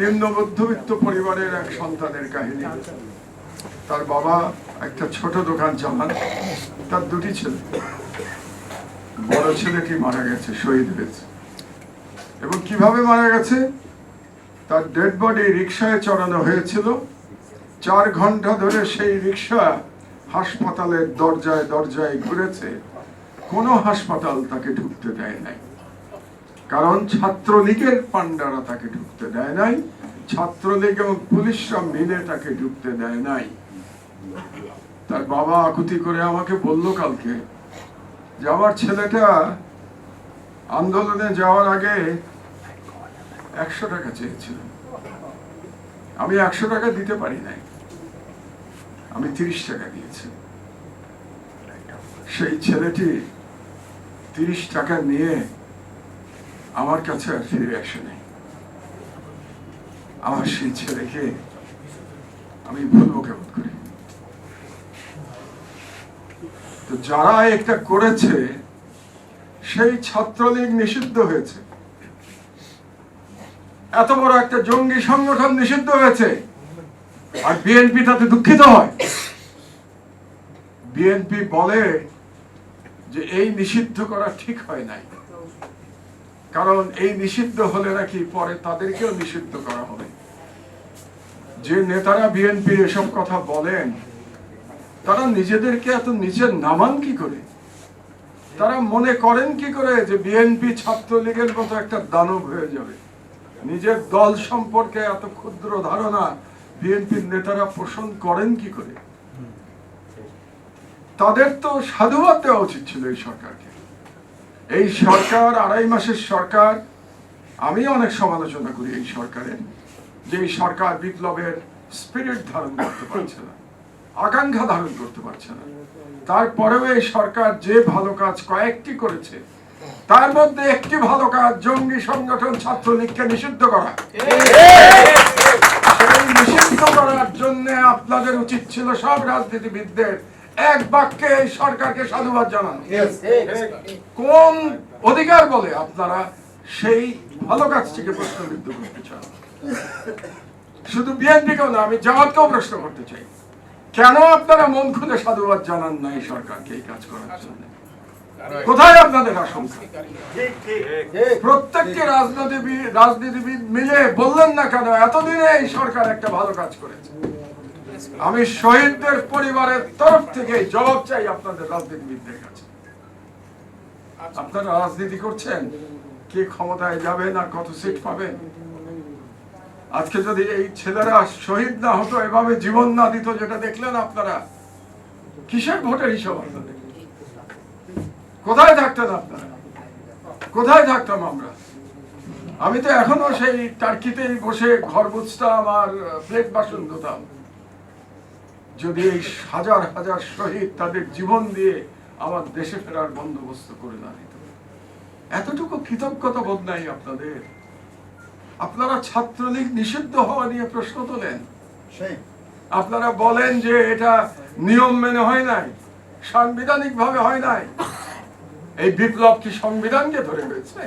নিম্ন মধ্যবিত্ত পরিবারের এক সন্তানের কাহিনী। তার বাবা একটা ছোট দোকান চালান, তার দুটি ছেলে। বড় ছেলেটি মারা গেছে, শহীদ হয়েছে। এবং কীভাবে মারা গেছে? তার ডেড বডি রিক্সায় চড়ানো হয়েছিল। চার ঘণ্টা ধরে সেই রিক্সা হাসপাতালের দরজায় দরজায় ঘুরেছে। কোনো হাসপাতাল তাকে ঢুকতে দেয় নাই। কারণ ছাত্রলীগের পান্ডারা তাকে ঢুকতে দেয় নাই, ছাত্রলীগ এবং পুলিশরা মিলে তাকে ঢুকতে দেয় নাই। তার বাবা আকুতি করে আমাকে বলল কালকে যে আমার ছেলেটা আন্দোলনে যাওয়ার আগে একশো টাকা চেয়েছিল। আমি একশো টাকা দিতে পারি নাই। আমি তিরিশ টাকা দিয়েছি। সেই ছেলেটি তিরিশ টাকা নিয়ে আমার কাছে আর ফিরে আসেনি আমার সেই ছেলেকে আমি ভুলবো কেমন করে? তো যারা একটা করেছে, সেই ছাত্রলীগ নিষিদ্ধ হয়েছে। এত বড় একটা জঙ্গি সংগঠন নিষিদ্ধ হয়েছে, আর বিএনপি তাতে দুঃখিত হয়। বিএনপি বলে যে এই নিষিদ্ধ করা ঠিক হয় নাই। কারণ এই নিষিদ্ধ হলে নাকি পরে তাদেরকেও নিষিদ্ধ করা হবে। যে নেতারা বিএনপি এসব কথা বলেন, তারা নিজেদেরকে এত নিচে নামান কি করে? তারা মনে করেন কি করে যে বিএনপি ছাত্রলীগের মতো একটা দানব হয়ে যাবে? নিজের দল সম্পর্কে এত ক্ষুদ্র ধারণা বিএনপির নেতারা পোষণ করেন কি করে? তাদের তো সাধুবাদ দেওয়া উচিত ছিল এই সরকারকে। এই সরকার, আড়াই মাসের সরকার, আমি অনেক সমালোচনা করি এই সরকারের যে এই সরকার বিপ্লবের স্পিরিট ধারণ করতে পারছে না, আকাঙ্ক্ষা ধারণ করতে পারছে না। তারপরেও এই সরকার যে ভালো কাজ কয়েকটি করেছে, তার মধ্যে একটি ভালো কাজ জঙ্গি সংগঠন ছাত্রলীগকে নিষিদ্ধ করা। নিষিদ্ধ করার জন্য আপনাদের উচিত ছিল সব রাজনীতিবিদদের এক বাক্যে সরকারকে সাধুবাদ জানানো। কোন অধিকার বলে আপনারা সেই ভালো কাজটিকে প্রশ্নবিদ্ধ করতে চান? শুধু বিএনপিকেও না আমি জামাতকেও প্রশ্ন করতে চাই। কেন আপনারা মন খুলে সাধুবাদ জানান না এই সরকারকে এই কাজ করার জন্য? কোথায় আপনাদের আশঙ্কা? প্রত্যেকটি রাজনীতিবিদ রাজনীতিবিদ মিলে বললেন না কেন এতদিনে এই সরকার একটা ভালো কাজ করেছে। আমি শহীদদের পরিবারের তরফ থেকে জবাব চাই আপনাদের রাজনীতিবিদদের কাছে। আপনারা রাজনীতি করছেন কে ক্ষমতায় যাবেন আর কত সিট পাবেন আজকে যদি এই ছেলেরা শহীদ না হতো এভাবে জীবন না দিত যেটা দেখলেন আপনারা কিসের ভোটের হিসাব আপনাদের? কোথায় থাকতেন আপনারা? কোথায় থাকতাম আমরা? আমি তো এখনও সেই টার্কিতেই বসে ঘর বুঝতাম আর প্লেট বাসন ধুতাম। যদি এই হাজার হাজার শহীদ তাদের জীবন দিয়ে আমার দেশে ফেরার বন্দোবস্ত করে না দিত। এতটুকু কৃতজ্ঞতা বোধ নাই আপনাদের। আপনারা ছাত্রলীগ নিষিদ্ধ হওয়া নিয়ে প্রশ্ন তোলেন। আপনারা বলেন যে এটা নিয়ম মেনে হয় নাই সাংবিধানিক ভাবে হয় নাই। এই বিপ্লব কি সংবিধানকে ধরে হয়েছে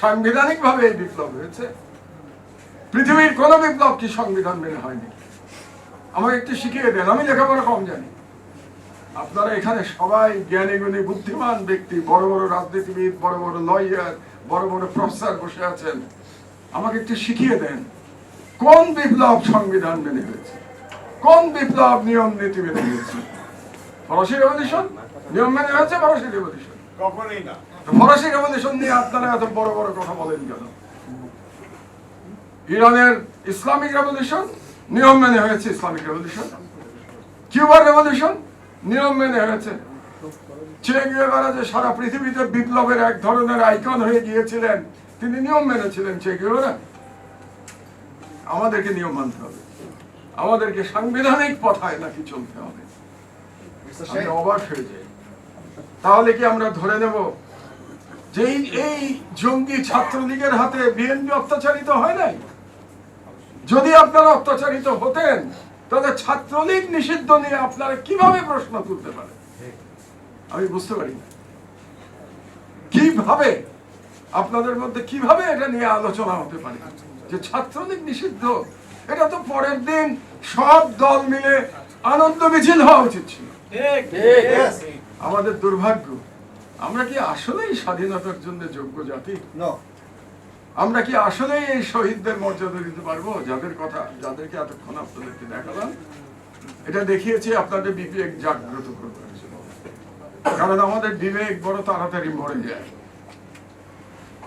সাংবিধানিক ভাবে এই বিপ্লব হয়েছে। পৃথিবীর কোন বিপ্লব কি সংবিধান মেনে হয়নি। আমাকে একটু শিখিয়ে দেন আমি লেখাপড়া কম জানি। আপনারা এখানে সবাই জ্ঞানী গুণী বুদ্ধিমান ব্যক্তি বড় বড় রাজনীতিবিদ বড় বড় লয়ার বড় বড় প্রফেসর বসে আছেন। আমাকে একটু শিখিয়ে দেন কোন বিপ্লব সংবিধান মেনে হয়েছে কোন বিপ্লব নিয়ম নীতি মেনে হয়েছে ফরাসি রেভলিউশন নিয়ম মেনে হয়েছে ফরাসি রেভলিউশন কখনোই না। ফরাসি রেভলিউশন নিয়ে আপনারা এত বড় বড় কথা বলেন কেন? ইরানের ইসলামিক রেভলিউশন নিয়ম মেনে হয়েছে ইসলামিক রেভলিউশন। কিউবার রেভলিউশন নিয়ম মেনে হয়েছে। চে গুয়েভারা যে সারা পৃথিবীতে বিপ্লবের এক ধরনের আইকন হয়ে গিয়েছিলেন তিনি নিয়ম মেনেছিলেন চে গুয়েভারা আমাদেরকে নিয়ম মানতে হবে। আমাদেরকে সাংবিধানিক পথায় নাকি চলতে হবে। অবাক হয়ে যাই। তাহলে কি আমরা ধরে নেব যে এই- এই জঙ্গি ছাত্রলীগের হাতে বিএনপি অত্যাচারিত হয় নাই? যদি আপনারা অত্যাচারিত হতেন তাহলে ছাত্রলীগ নিষিদ্ধ নিয়ে আপনারা কীভাবে প্রশ্ন তুলতে পারেন? আমি বুঝতে পারি না। কীভাবে? আপনাদের মধ্যে কীভাবে এটা নিয়ে আলোচনা হতে পারে? যে ছাত্রলীগ নিষিদ্ধ এটা তো পরের দিন সব দল মিলে আনন্দ মিছিল হওয়া উচিত ছিল। আমাদের দুর্ভাগ্য আমরা কি আসলেই স্বাধীনতার জন্য যোগ্য জাতি? No. আমরা কি আসলে এই শহীদদের মর্যাদা দিতে পারব? যাদের কথা, যাদেরকে এতক্ষণ আপনাদেরকে দেখালাম, এটা দেখিয়েছি, আপনাদের বিবেক জাগ্রত করবার কারণ আমাদের বিবেক বড় তাড়াতাড়ি মরে যায়।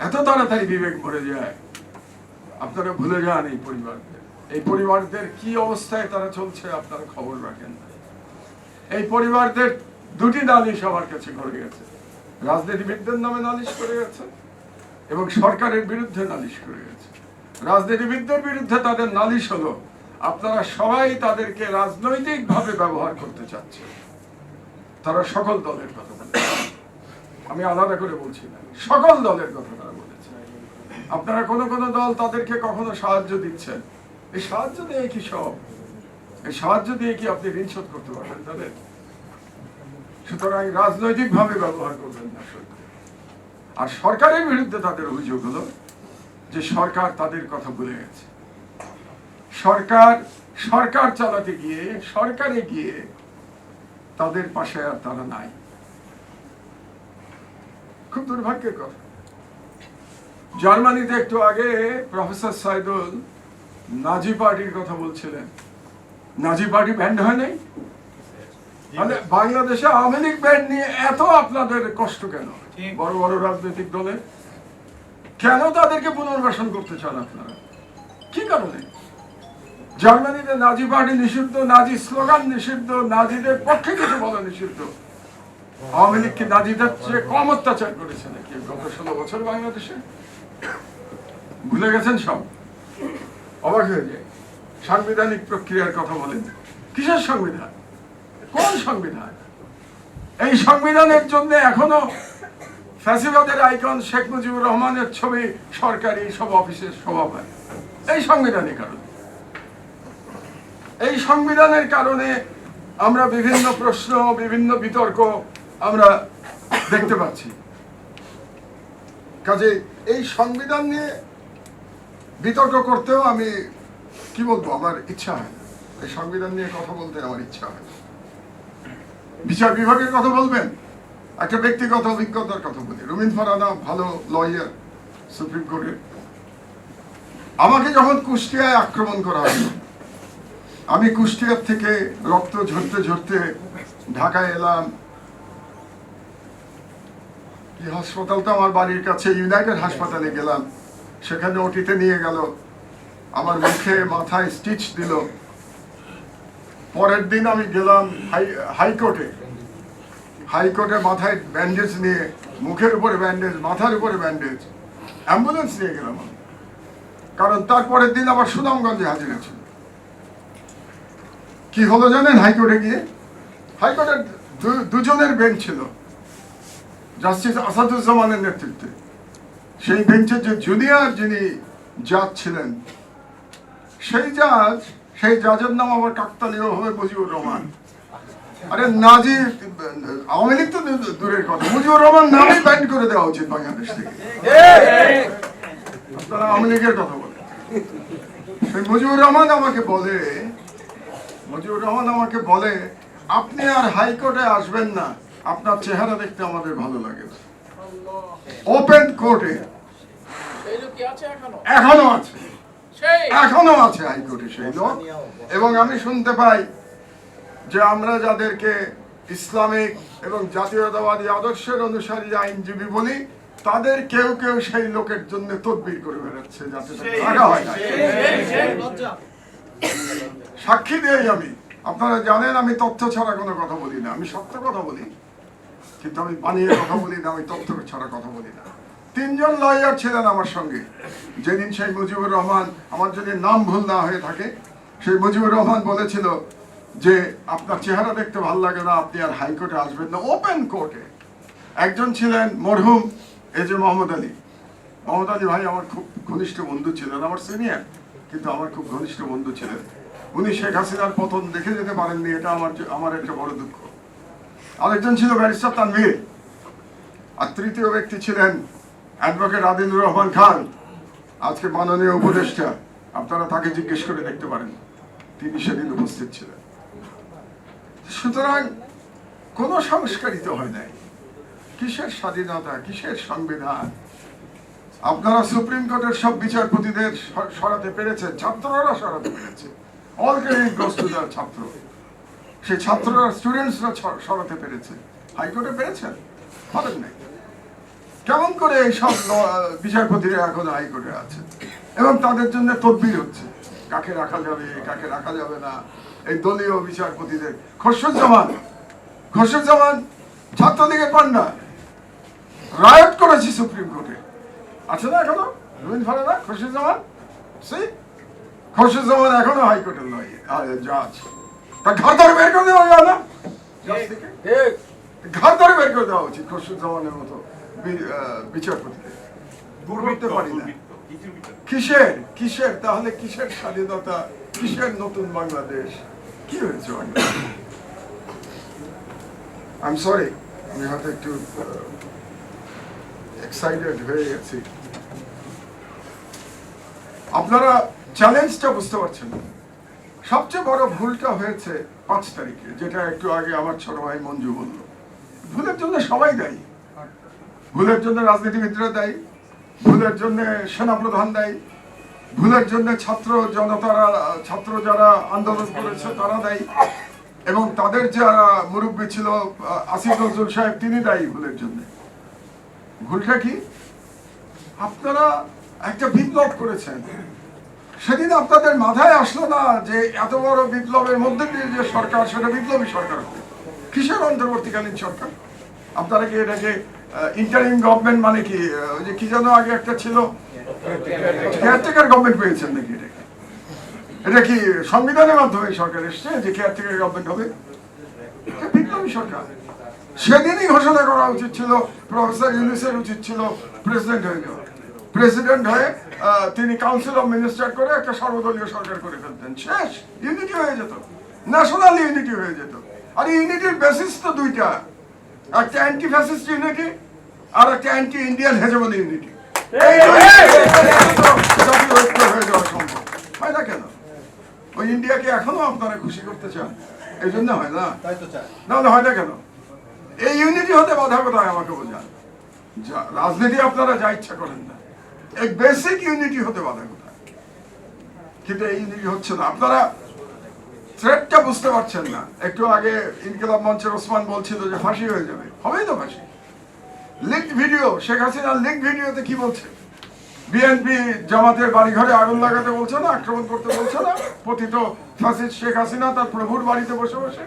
এত তাড়াতাড়ি বিবেক মরে যায়। আপনারা ভুলে যান এই পরিবারদের এই পরিবারদের কি অবস্থায় তারা চলছে আপনারা খবর রাখেন এই পরিবারদের দুটি নালিশ আমার কাছে করে গেছে। রাজনীতিবিদদের নামে নালিশ করে গেছে। এবং সরকারের বিরুদ্ধে নালিশ করে গেছে। রাজনীতিবিদদের বিরুদ্ধে তাদের নালিশ হলো, আপনারা সবাই তাদেরকে রাজনৈতিক ভাবে ব্যবহার করতে চাচ্ছে তারা সকল দলের কথা আমি আলাদা করে বলছি না, সকল দলের কথা তারা বলেছে। আপনারা কোনো কোনো দল তাদেরকে কখনো সাহায্য দিচ্ছেন? এই সাহায্য দিয়ে কি সব? এই সাহায্য দিয়ে কি আপনি ঋণ শোধ করতে পারবেন তাদের? সুতরাং রাজনৈতিক ভাবে ব্যবহার করবেন না। আর সরকারের বিরুদ্ধে তাদের অভিযোগ হলো যে সরকার তাদের কথা ভুলে গেছে। সরকার সরকার চালাতে গিয়ে সরকারে গিয়ে তাদের পাশে আর তারা নাই। খুব দুর্ভাগ্যের কথা। জার্মানিতে একটু আগে প্রফেসর সাইদুল নাজি পার্টির কথা বলছিলেন। নাজি পার্টি ব্যান্ড হয় নাই? মানে বাংলাদেশে আওয়ামী লীগ ব্যান্ড নিয়ে এত আপনাদের কষ্ট কেন। বড় বড় রাজনৈতিক কেন তাদেরকে পুনর্বাসন করতে চান আপনারা? কি কারণে? জার্মানিতে নাজি পার্টি নিষিদ্ধ, নাজি স্লোগান নিষিদ্ধ, নাজিদের পক্ষে কিছু বলা নিষিদ্ধ। আওয়ামী নাজিদের চেয়ে কম অত্যাচার করেছে নাকি গত ষোলো বছর বাংলাদেশে? ভুলে গেছেন সব? অবাক হয়ে যায়। সাংবিধানিক প্রক্রিয়ার কথা বলেন। কিসের সংবিধান? কোন সংবিধান? এই সংবিধানের জন্য এখনও ফ্যাসিবাদের আইকন শেখ মুজিবুর রহমানের ছবি সরকারি সব অফিসের সভাপতি এই সংবিধানের কারণে এই সংবিধানের কারণে আমরা বিভিন্ন প্রশ্ন, বিভিন্ন বিতর্ক আমরা দেখতে পাচ্ছি কাজে এই সংবিধান নিয়ে বিতর্ক করতেও আমি কি বলব, আমার ইচ্ছা হয় না। এই সংবিধান নিয়ে কথা বলতে আমার ইচ্ছা হয়। বিচার বিভাগের কথা বলবেন একটা ব্যক্তিগত অভিজ্ঞতার কথা বলি। রবীন্দ্র ফারানা ভালো লয়ার সুপ্রিম কোর্টের আমাকে যখন কুষ্টিয়ায় আক্রমণ করা হলো, আমি কুষ্টিয়ার থেকে রক্ত ঝরতে ঝরতে ঢাকায় এলাম। এই তো আমার বাড়ির কাছে ইউনাইটেড হাসপাতালে গেলাম। সেখানে ওটিতে নিয়ে গেল। আমার মুখে মাথায় স্টিচ দিল। পরের দিন আমি গেলাম হাই হাইকোর্টে। হাইকোর্টে মাথায় ব্যান্ডেজ নিয়ে, মুখের উপরে ব্যান্ডেজ মাথার উপরে ব্যান্ডেজ অ্যাম্বুলেন্স নিয়ে গেলাম আমি। কারণ তারপরের দিন আবার সুনামগঞ্জে হাজির ছিল কি হলো জানেন হাইকোর্টে গিয়ে? হাইকোর্টের দুজনের বেঞ্চ ছিল জাস্টিস আসাদুজ্জামানের নেতৃত্বে। সেই বেঞ্চের যে জুনিয়র যিনি জাজ ছিলেন, সেই জাজ সেই জাজের নাম আবার কাকতালীয় হবে মুজিবুর রহমান। আরে নাজি আওয়ামী লীগ তো দূরের কথা। মুজিবুর রহমান নামে করে দেওয়া উচিত বাংলাদেশ থেকে। আপনারা আওয়ামী লীগের কথা বলেন। সেই মুজিবুর রহমান আমাকে বলে মুজিবুর রহমান আমাকে বলে আপনি আর হাইকোর্টে আসবেন না। আপনার চেহারা দেখতে আমাদের ভালো লাগে ওপেন কোর্টে এখনও আছে। এখনও আছে হাইকোর্টে সেই লোক। এবং আমি শুনতে পাই যে আমরা যাদেরকে ইসলামিক এবং জাতীয়তাবাদী আদর্শের অনুসারী আইনজীবী বলি তাদের কেউ কেউ সেই লোকের জন্য তদবির করে বেড়াচ্ছে যাতে রাখা হয় না। সাক্ষী দেই আমি। আপনারা জানেন আমি তথ্য ছাড়া কোনো কথা বলি না। আমি সত্য কথা বলি কিন্তু আমি বানিয়ে কথা বলি না আমি তথ্য ছাড়া কথা বলি না। তিনজন লয়ার ছিলেন আমার সঙ্গে। যেদিন সেই মুজিবুর রহমান আমার যদি নাম ভুল না হয়ে থাকে সেই মুজিবুর রহমান বলেছিল যে আপনার চেহারা দেখতে ভালো লাগে না, আপনি আর হাইকোর্টে আসবেন না ওপেন কোর্টে একজন ছিলেন মরহুম এ যে মোহাম্মদ আলী। মোহাম্মদ আলী ভাই আমার খুব ঘনিষ্ঠ বন্ধু ছিলেন, আমার সিনিয়র কিন্তু আমার খুব ঘনিষ্ঠ বন্ধু ছিলেন। উনি শেখ হাসিনার পতন দেখে যেতে পারেননি, এটা আমার আমার একটা বড় দুঃখ। আরেকজন ছিল ব্যারিস্টার তানভীর, আর তৃতীয় ব্যক্তি ছিলেন অ্যাডভোকেট আদিলুর রহমান খান, আজকে মাননীয় উপদেষ্টা। আপনারা তাকে জিজ্ঞেস করে দেখতে পারেন, তিনি সেদিন উপস্থিত ছিলেন। সুতরাং কোন সংস্কারিত হয় নাই। কিসের স্বাধীনতা, কিসের সংবিধান? আপনারা সুপ্রিম কোর্টের সব বিচারপতিদের সরাতে পেরেছেন, ছাত্ররা সরাতে পেরেছে। অল ছাত্র। সেই ছাত্ররা স্টুডেন্টসরা সরাতে পেরেছে। হাইকোর্টে পেরেছেন? পারেন নাই। কেমন করে এইসব বিচারপতিরা এখন হাইকোর্টে আছে? এবং তাদের জন্য তদবির হচ্ছে। কাকে রাখা যাবে, কাকে রাখা যাবে না? এই দলীয় বিচারপতিদের। খসরুজ্জামান খসরুজ্জামান ছাত্রলীগের পান্ডা রায়ট করেছি সুপ্রিম কোর্টে। আছে না এখনও? রবীন্দ্র ফারাদা খসরুজ্জামান? সেই খসরুজ্জামান এখনও হাইকোর্টের নয় জাজ তা ঘর ধরে বের করে দেওয়া যায় না? ঘর ধরে বের করে দেওয়া উচিত খসরুজ্জামানের মতো বি- আহ, করতে পারি না। কিসের? কিসের? তাহলে কিসের স্বাধীনতা? কিসের নতুন বাংলাদেশ? কি হয়েছে আই এম সরি আমি হয়তো একটু এক্সাইটেড হয়ে গেছি। আপনারা চ্যালেঞ্জটা বুঝতে পারছেন। সবচেয়ে বড় ভুলটা হয়েছে পাঁচ তারিখে, যেটা একটু আগে আমার ছোট ভাই মঞ্জু বলল। ভুলের জন্য সবাই দায়ী। ভুলের জন্য রাজনীতিবিদরা দায়ী। ভুলের জন্য সেনাপ্রধান দায়ী। ভুলের জন্য ছাত্র জনতারা, ছাত্র যারা আন্দোলন করেছে, তারা দায়ী। এবং তাদের যারা মুরব্বী ছিল আসিফ নজরুল সাহেব, তিনি দায়ী ভুলের জন্য। ভুলটা কি? আপনারা একটা বিপ্লব করেছেন। সেদিন আপনাদের মাথায় আসলো না যে এত বড় বিপ্লবের মধ্যে দিয়ে যে সরকার, সেটা বিপ্লবী সরকার হবে। কিসের অন্তর্বর্তীকালীন সরকার? আপনারা কি এটাকে ইন্টারিম গভর্নমেন্ট মানে কি? ওই যে কি যেন আগে একটা ছিল? কেয়ারটেকার গভর্নমেন্ট পেয়েছেন নাকি এটাকে এটা কি সংবিধানের মাধ্যমে সরকার এসছে যে কেয়ারটেকার গভর্নমেন্ট হবে? বিপ্লবী সরকার। সেদিনই ঘোষণা করা উচিত ছিল প্রফেসর ইউনিসের উচিত ছিল প্রেসিডেন্ট হয়ে যাওয়া। প্রেসিডেন্ট হয়ে তিনি কাউন্সিল অফ মিনিস্টার করে একটা সর্বদলীয় সরকার করে ফেলতেন। শেষ ইউনিটি হয়ে যেত। ন্যাশনাল ইউনিটি হয়ে যেত। আর ইউনিটির বেসিস তো দুইটা। একটা অ্যান্টি ফ্যাসিস্ট ইউনিটি আর একটা অ্যান্টি ইন্ডিয়ান হেজেমনি ইউনিটি এই হয়ে যাওয়া হয় না কেন ওই ইন্ডিয়াকে এখনও আপনারা খুশি করতে চান এই জন্য হয় না তাই তো চাই নাহলে হয় না কেন এই ইউনিটি হতে বাধা কোথায় আমাকে বোঝান যা রাজনীতি আপনারা যা ইচ্ছা করেন না এই বেসিক ইউনিটি হতে বাধা কোথায় কিন্তু এই ইউনিটি হচ্ছে না আপনারা থ্রেটটা বুঝতে পারছেন না। একটু আগে ইনকিলাব মঞ্চের ওসমান বলছিল যে ফাঁসি হয়ে যাবে। হবেই তো ফাঁসি। লিঙ্ক ভিডিও, শেখ হাসিনার লিঙ্ক ভিডিওতে কি বলছে? বিএনপি জামাতের বাড়িঘরে আগুন লাগাতে বলছে না, আক্রমণ করতে বলছে না? পতিত ফাসিদ শেখ হাসিনা তার প্রভুর বাড়িতে বসে বসে।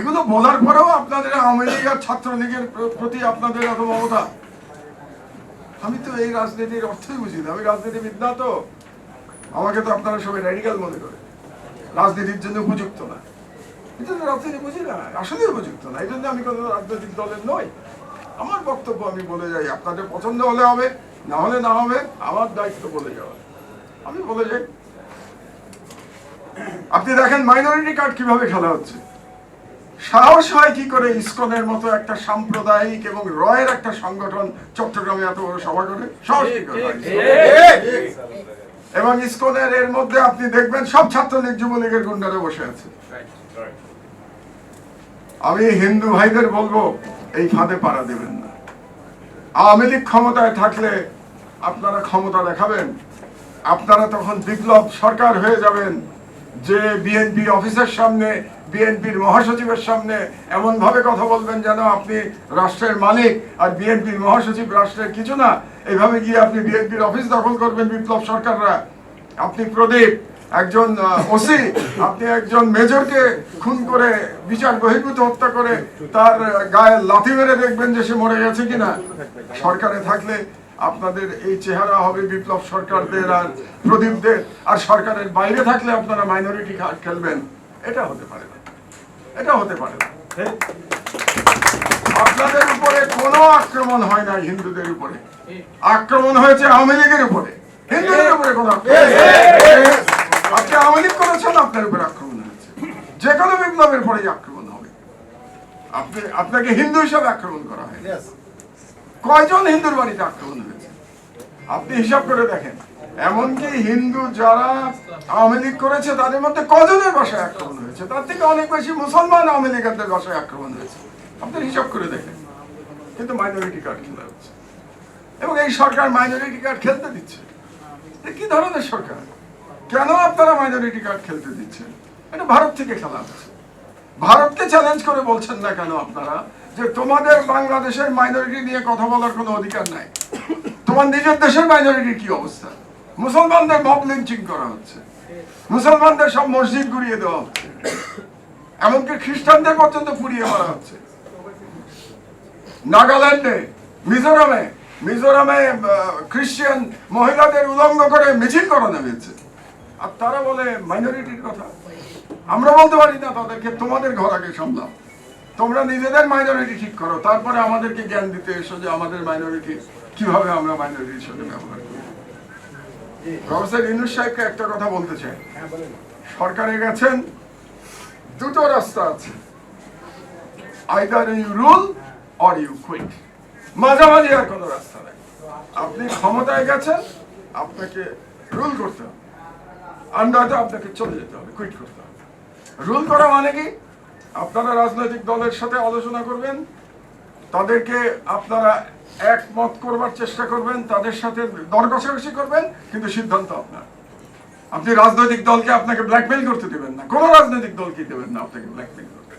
এগুলো বলার পরেও আপনাদের আওয়ামী লীগ আর ছাত্রলীগের প্র- প্রতি আপনাদের এত মমতা। আমি তো এই রাজনীতির অর্থই বুঝি না। আমি রাজনীতিবিদ না তো। আমাকে তো আপনারা সবাই রেডিক্যাল মনে করে রাজনীতির জন্য উপযুক্ত না এই জন্য রাজনীতি বুঝি না আসলে উপযুক্ত না এই জন্য আমি কোনো রাজনৈতিক দলের নই আমার বক্তব্য আমি বলে যাই আপনাদের পছন্দ হলে হবে না হলে না হবে আমার দায়িত্ব বলে যাওয়া আমি বলে যাই আপনি দেখেন মাইনরিটি কার্ড কীভাবে খেলা হচ্ছে সাহস হয় কি করে ইসকনের মতো একটা সাম্প্রদায়িক এবং রয়ের একটা সংগঠন চট্টগ্রামে এত বড় সভা করে সাহস কি করে হয়? এবং ইসকনের এর মধ্যে আপনি দেখবেন সব ছাত্রলীগ যুবলীগের গুন্ডারা বসে আছে। আমি হিন্দু ভাইদের বলব, এই ফাঁদে পাড়া দেবেন না। আওয়ামী লীগ ক্ষমতায় থাকলে আপনারা ক্ষমতা দেখাবেন, আপনারা তখন বিপ্লব সরকার হয়ে যাবেন যে বিএনপি অফিসের সামনে বিএনপির মহাসচিবের সামনে এমন ভাবে কথা বলবেন যেন আপনি রাষ্ট্রের মালিক আর বিএনপির মহাসচিব রাষ্ট্রের কিছু না। এইভাবে গিয়ে আপনি বিএনপির অফিস দখল করবেন বিপ্লব সরকাররা। আপনি প্রদীপ, একজন ওসি, আপনি একজন মেজরকে খুন করে, বিচার বহির্ভূত হত্যা করে তার গায়ে লাথি মেরে দেখবেন যে সে মরে গেছে কিনা। সরকারে থাকলে আপনাদের এই চেহারা হবে বিপ্লব সরকারদের আর প্রদীপদের। আর সরকারের বাইরে থাকলে আপনারা মাইনরিটি খেলবেন। এটা হতে পারে না। এটা হতে পারে না। আপনাদের উপরে কোনো আক্রমণ হয় না হিন্দুদের উপরে। আক্রমণ হয়েছে আওয়ামী লীগের উপরে। হিন্দুদের উপরে কোনো। আপনি আওয়ামী লীগ করেছেন আপনার উপরে আক্রমণ হয়েছে। যে কোনো বিপ্লবের পরেই আক্রমণ হবে। আপনি আপনাকে হিন্দু হিসাবে আক্রমণ করা হয়. কয়জন হিন্দুর বাড়িতে আক্রমণ হয়েছে? আপনি হিসাব করে দেখেন। এমনকি হিন্দু যারা আওয়ামী লীগ করেছে, তাদের মধ্যে কজনের বাসায় আক্রমণ হয়েছে? তার থেকে অনেক বেশি মুসলমান আওয়ামী লীগের বাসায় আক্রমণ হয়েছে। আপনি হিসাব করে দেখেন। কিন্তু মাইনরিটি কার্ড খেলা হচ্ছে। এবং এই সরকার মাইনরিটি কার্ড খেলতে দিচ্ছে। কি ধরনের সরকার? কেন আপনারা মাইনরিটি কার্ড খেলতে দিচ্ছেন? এটা ভারত থেকে খেলা হচ্ছে। ভারতকে চ্যালেঞ্জ করে বলছেন না কেন আপনারা? যে তোমাদের বাংলাদেশের মাইনরিটি নিয়ে কথা বলার কোনো অধিকার নাই। তোমার নিজের দেশের মাইনরিটির কি অবস্থা? মুসলমানদের মব লিঞ্চিং করা হচ্ছে। মুসলমানদের সব মসজিদ গুড়িয়ে দেওয়া হচ্ছে। এমনকি খ্রিস্টানদের পর্যন্ত পুড়িয়ে মারা হচ্ছে। নাগাল্যান্ডে মিজোরামে মিজোরামে আহ, খ্রিস্টান মহিলাদের উলঙ্গ করে মিছিল করানো হয়েছে আর তারা বলে মাইনরিটির কথা। আমরা বলতে পারি না তাদেরকে তোমাদের ঘর আগে সামলাও। তোমরা নিজেদের মাইনরিটি ঠিক করো। তারপরে আমাদেরকে জ্ঞান দিতে এসো যে আমাদের মাইনরিটি কীভাবে আমরা মাইনরিটির সাথে ব্যবহার করি। প্রফেসর ইনুস সাহেবকে একটা কথা বলতে চাই। সরকারে গেছেন দুটো রাস্তা আছে। Either you rule or you quit মাঝামাঝি আর কোনো রাস্তা নেই। আপনি ক্ষমতায় গেছেন আপনাকে রুল করতে হবে। আর নয়তো আপনাকে চলে যেতে হবে কুইট করতে হবে। রুল করা মানে কি? আপনারা রাজনৈতিক দলের সাথে আলোচনা করবেন, তাদেরকে আপনারা একমত করবার চেষ্টা করবেন, তাদের সাথে দর কষাকষি করবেন, কিন্তু সিদ্ধান্ত আপনার। আপনি রাজনৈতিক দলকে আপনাকে ব্ল্যাকমেল করতে দেবেন না, কোনো রাজনৈতিক দলকে দেবেন না আপনাকে ব্ল্যাকমেইল করতে।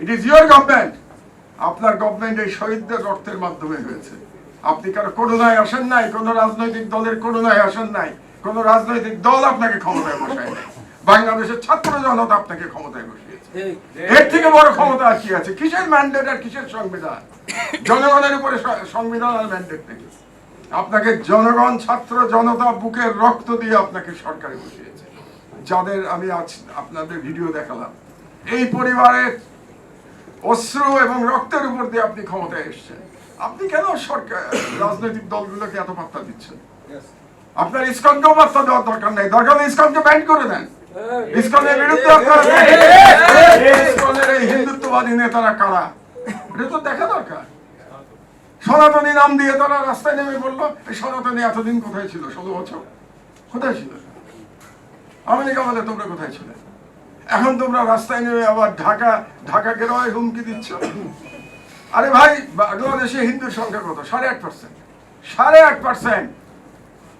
ইট ইজ ইউর গভর্নমেন্ট আপনার গভর্নমেন্ট এই শহীদদের রক্তের মাধ্যমে হয়েছে। আপনি কারও করুণায় আসেন নাই, কোনো রাজনৈতিক দলের করুণায় আসেন নাই, কোনো রাজনৈতিক দল আপনাকে ক্ষমতায় বসায় নাই। বাংলাদেশের ছাত্র জনতা আপনাকে ক্ষমতায় বসিয়েছে। এর থেকে বড় ক্ষমতা আর কি আছে? কিসের ম্যান্ডেট আর কিসের সংবিধান? জনগণের উপরে সংবিধান আর ম্যান্ডেট নেই আপনাকে জনগণ ছাত্র জনতা বুকের রক্ত দিয়ে আপনাকে সরকারে বসিয়েছে। যাদের আমি আজ আপনাদের ভিডিও দেখালাম। এই পরিবারের অশ্রু এবং রক্তের উপর দিয়ে আপনি ক্ষমতায় এসছেন। আপনি কেন সরকার রাজনৈতিক দলগুলোকে এত পাত্তা দিচ্ছেন? আপনার ইসকনকেও পাত্তা দেওয়ার দরকার নেই। দরকার ইসকনকে ব্যান করে দেন। ইসকনের বিরুদ্ধে ইসকনের এই হিন্দুত্ববাদী নেতারা কারা? এটা তো দেখা দরকার। সনাতনী নাম দিয়ে তারা রাস্তায় নেমে বলল এই সনাতনী এতদিন কোথায় ছিল? ষোলো বছর। কোথায় ছিল? আমেরিকা বলে তোমরা কোথায় ছিলে? এখন তোমরা রাস্তায় নেমে আবার ঢাকা ঢাকাকে রয় হুমকি দিচ্ছ। আরে ভাই বাংলাদেশে হিন্দুর সংখ্যা কত? সাড়ে আট পার্সেন্ট সাড়ে আট পার্সেন্ট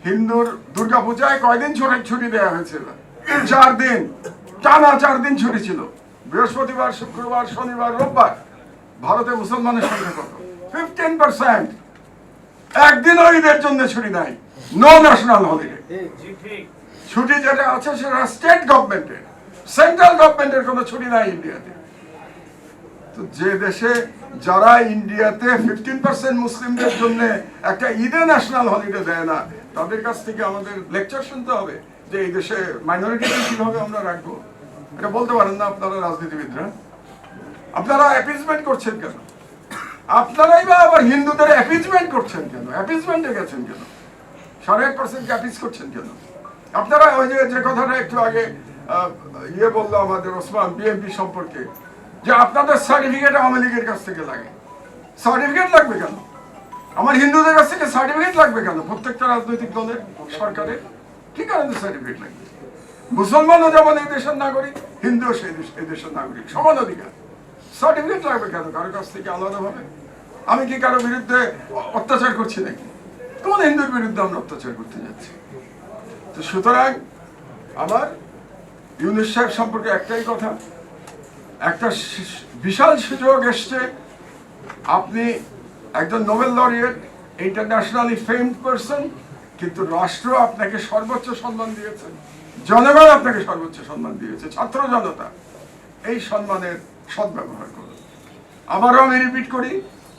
হিন্দুর দুর্গাপূজায় কয়দিন ছুটি ছুটি দেওয়া হয়েছিল? চার দিন, টানা চার দিন ছুটি ছিল। বৃহস্পতিবার, শুক্রবার, শনিবার, রোববার ভারতে মুসলমানের সংখ্যা কত? ফিফটিন পার্সেন্ট একদিনও ঈদের জন্য ছুটি নাই। নো ন্যাশনাল হলিডে ছুটি যেটা আছে সেটা স্টেট গভর্নমেন্টের সেন্ট্রাল গভর্নমেন্টের কোনো ছুটি নাই ইন্ডিয়াতে। তো যে দেশে যারা ইন্ডিয়াতে ফিফটিন পার্সেন্ট মুসলিমদের জন্য একটা ঈদে ন্যাশনাল হলিডে দেয় না, তাদের কাছ থেকে আমাদের লেকচার শুনতে হবে। যে এই দেশে মাইনরিটিকে কীভাবে আমরা রাখব? এটা বলতে পারেন না আপনারা রাজনীতিবিদরা। আপনারা অ্যাপিজমেন্ট করছেন কেন? আপনারাই বা আবার হিন্দুদের অ্যাপিজমেন্ট করছেন কেন? অ্যাপিজমেন্টে গেছেন কেন? সাড়ে এক পার্সেন্ট অ্যাপিজ করছেন কেন? আপনারা ওই যে কথাটা একটু আগে ইয়ে বলল আমাদের ওসমান বিএনপি সম্পর্কে, যে আপনাদের সার্টিফিকেট আওয়ামী লীগের কাছ থেকে লাগে। সার্টিফিকেট লাগবে কেন? আমার হিন্দুদের কাছ থেকে সার্টিফিকেট লাগবে কেন? প্রত্যেকটা রাজনৈতিক দলের সরকারের? কারণে সার্টিফিকেট লাগবে মুসলমানও যেমন এই দেশের নাগরিক, হিন্দুও সেই দেশ এই দেশের নাগরিক, সমান অধিকার। সার্টিফিকেট লাগবে কেন? কারও কাছ থেকে আলাদাভাবে আমি কি কারও বিরুদ্ধে অত্যাচার করছি নাকি? কোন হিন্দুর বিরুদ্ধে আমরা অত্যাচার করতে যাচ্ছি। তো সুতরাং আমার ইউনুস সাহেব সম্পর্কে একটাই কথা, একটা বিশাল সুযোগ এসছে। আপনি একজন Nobel laureate internationally famed person কিন্তু রাষ্ট্র আপনাকে সর্বোচ্চ সম্মান দিয়েছে। জনগণ আপনাকে সর্বোচ্চ সম্মান দিয়েছে, ছাত্র জনতা। এই সম্মানের সদ্ব্যবহার করুন। আবারও আমি রিপিট করি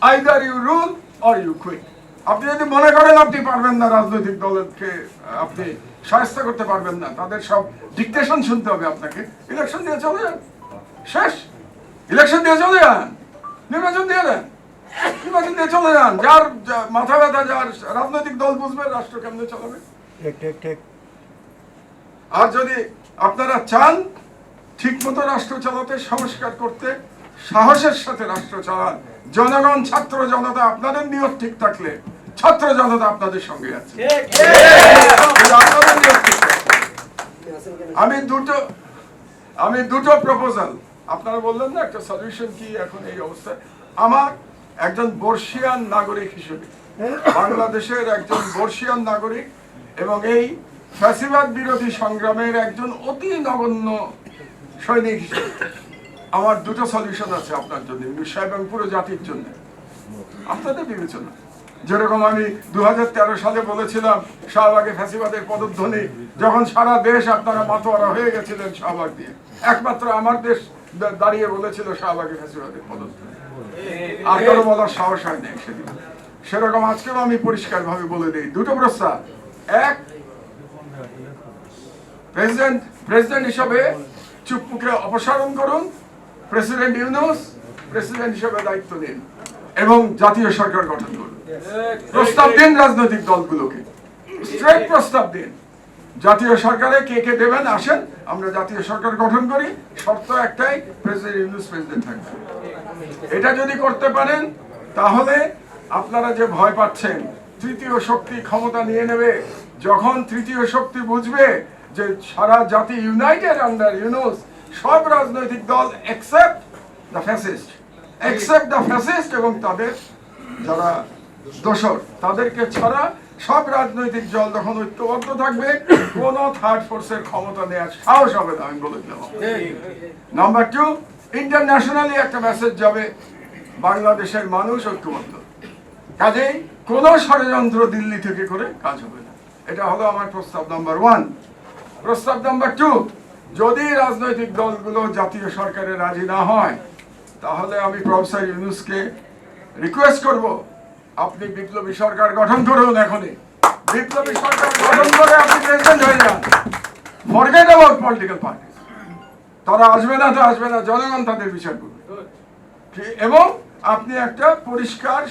either you rule or you quit আপনি যদি মনে করেন আপনি পারবেন না রাজনৈতিক দলকে আপনি সাহায্য করতে পারবেন না, তাদের সব ডিকটেশন শুনতে হবে আপনাকে। ইলেকশন দিয়ে চলে যান। শেষ। ইলেকশন দিয়ে চলে যান। নির্বাচন দিয়ে দেন। নির্বাচন দিয়ে চলে যান। যার মাথা ব্যথা যার রাজনৈতিক দল বুঝবে রাষ্ট্র কেমনে চালাবে। আর যদি আপনারা চান ঠিক মতো রাষ্ট্র চালাতে সংস্কার করতে সাহসের সাথে রাষ্ট্র চালান জনগণ ছাত্র জনতা আপনাদের নিয়ত ঠিক থাকলে ছাত্র জনতা আপনাদের সঙ্গে আছে। আমি দুটো আমি দুটো প্রপোজাল আপনারা বললেন না একটা সলিউশন কি এখন এই অবস্থায়। আমার একজন বর্ষিয়ান নাগরিক হিসেবে। বাংলাদেশের একজন বর্ষিয়ান নাগরিক এবং এই ফ্যাসিবাদ বিরোধী সংগ্রামের একজন অতি নগণ্য সৈনিক হিসেবে। আমার দুটো সলিউশন আছে আপনার জন্য সাহেব এবং পুরো জাতির জন্য। আপনাদের বিবেচনা। যেরকম আমি দু হাজার তেরো সালে বলেছিলাম শাহবাগে ফ্যাসিবাদের পদধ্বনি যখন সারা দেশ আপনারা মাতোয়ারা হয়ে গেছিলেন শাহবাগ দিয়ে। একমাত্র আমার দেশ দাঁড়িয়ে বলেছিল শাহবাগে ফ্যাসিবাদের পদধ্বনি। আর কারও বলার সাহস হয় নাই সেদিন সেরকম আজকেও আমি বলে দিই। দুটো প্রস্তাব। এক প্রেসিডেন্ট প্রেসিডেন্ট হিসাবে চুপ্পুকে অপসারণ করুন। প্রেসিডেন্ট ইউনুস প্রেসিডেন্ট হিসেবে দায়িত্ব নিন এবং জাতীয় সরকার গঠন করুন। প্রস্তাব দিন রাজনৈতিক দলগুলোকে। স্ট্রেট প্রস্তাব দিন। জাতীয় সরকারে কে কে দেবেন, আসেন, আমরা জাতীয় সরকার গঠন করি। শর্ত একটাই প্রেসিডেন্ট ইউনুস প্রেসিডেন্ট থাকবে। এটা যদি করতে পারেন, তাহলে আপনারা যে ভয় পাচ্ছেন, তৃতীয় শক্তি ক্ষমতা নিয়ে নেবে, যখন তৃতীয় শক্তি বুঝবে যে সারা জাতি ইউনাইটেড আন্ডার ইউনুস, সব রাজনৈতিক দল except the fascist except the fascist এবং তাদের যারা দোসর তাদেরকে ছাড়া সব রাজনৈতিক দল যখন ঐক্যবদ্ধ থাকবে, কোন থার্ড ফোর্সের ক্ষমতা নেওয়ার সাহস হবে না, আমি বলে দিলাম নাম্বার টু ইন্টারন্যাশনালি একটা মেসেজ যাবে, বাংলাদেশের মানুষ ঐক্যবদ্ধ। কাজেই কোন ষড়যন্ত্র দিল্লি থেকে করে কাজ হবে না। এটা হলো আমার প্রস্তাব নাম্বার ওয়ান প্রস্তাব নাম্বার টু যদি রাজনৈতিক দলগুলো জাতীয় সরকারে রাজি না হয়, তাহলে আমি প্রফেসর ইউনুসকে রিকোয়েস্ট করব আপনি বিপ্লবী সরকার গঠন করুন এখনই। বিপ্লবী সরকার গঠন করে আপনি প্রেসিডেন্ট হয়ে যান। ফরগেট অ্যাবাউট পলিটিক্যাল পার্টি তারা আসবে না তো আসবে না, জনগণ তাদের বিচার করবে। এবং আপনি একটা পরিষ্কার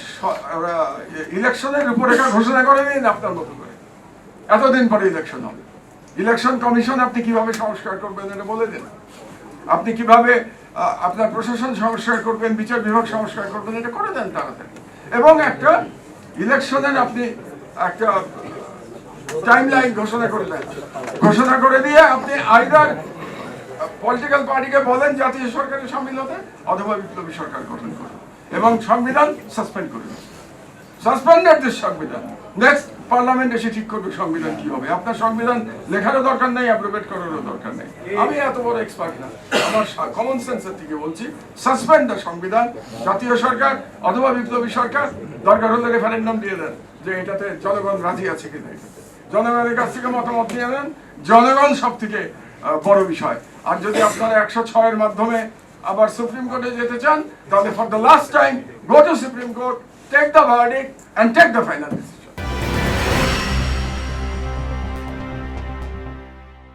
ইলেকশনের রূপরেখা ঘোষণা করে নিন আপনার মতো করে। এতদিন পরে ইলেকশন হবে। ইলেকশন কমিশন আপনি কীভাবে সংস্কার করবেন এটা বলে দিন। আপনি কীভাবে আপনার প্রশাসন সংস্কার করবেন, বিচার বিভাগ সংস্কার করবেন, এটা করে দেন তাড়াতাড়ি। এবং একটা ইলেকশনের আপনি একটা টাইম লাইন ঘোষণা করে দেন। ঘোষণা করে দিয়ে আপনি আইদার পলিটিক্যাল পার্টিকে বলেন, জাতীয় সরকারের সামিল হতে, অথবা বিপ্লবী সরকার গঠন করুন এবং সংবিধান সাসপেন্ড করুন। সাসপেন্ডেড সংবিধান। নেক্সট পার্লামেন্ট এসে ঠিক করবে সংবিধান কি হবে? আপনার সংবিধান লেখারও দরকার নেই অ্যাপ্রোভেট করারও দরকার নেই। আমি এত বড় এক্সপার্ট না। আমার কমন সেন্সের থেকে বলছি সাসপেন্ড দ্য সংবিধান, জাতীয় সরকার অথবা বিপ্লবী সরকার, দরকার হলে রেফারেন্ডাম দিয়ে দেন যে এটাতে জনগণ রাজি আছে কিনা এটাতে। জনগণের কাছ থেকে মতামত নিয়ে নেন, জনগণ সব থেকে বড় বিষয়। আর যদি আপনারা একশো ছয়ের মাধ্যমে আবার সুপ্রিম কোর্টে যেতে চান, তাহলে for the last time go to supreme court take the verdict and take the final decision